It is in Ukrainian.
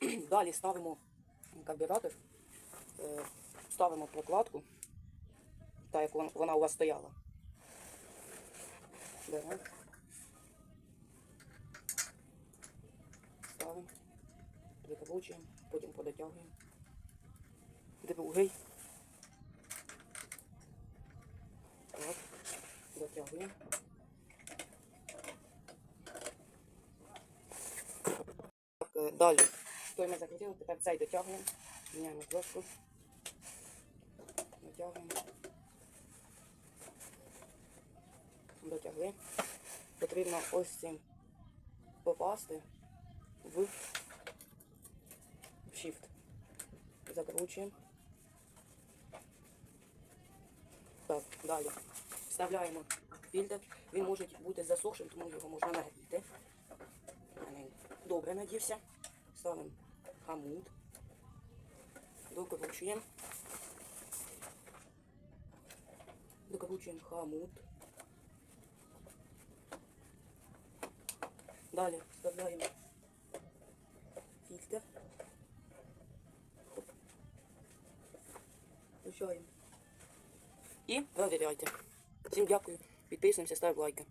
Далі ставимо карбюратор, е, ставимо прокладку, так як вона у вас стояла. Беремо. Ставимо, прикручуємо, потім подотягуємо. Другий. Так, дотягуємо. Е, далі. Той ми закрутили, тепер цей дотягуємо. Міняємо трошку. Дотягуємо. Дотягли. Потрібно ось цим попасти в shift. Закручуємо. Так, далі. Вставляємо фільтр. Він може бути засохшим, тому його можна нагріти. Добре надівся. Ставимо хамут. Докручуємо. Докручуємо хамут. Далі вставляємо фільтр. Хоп. Включаємо. І перевіряйте. Всім дякую. Підписуємося, ставимо лайки.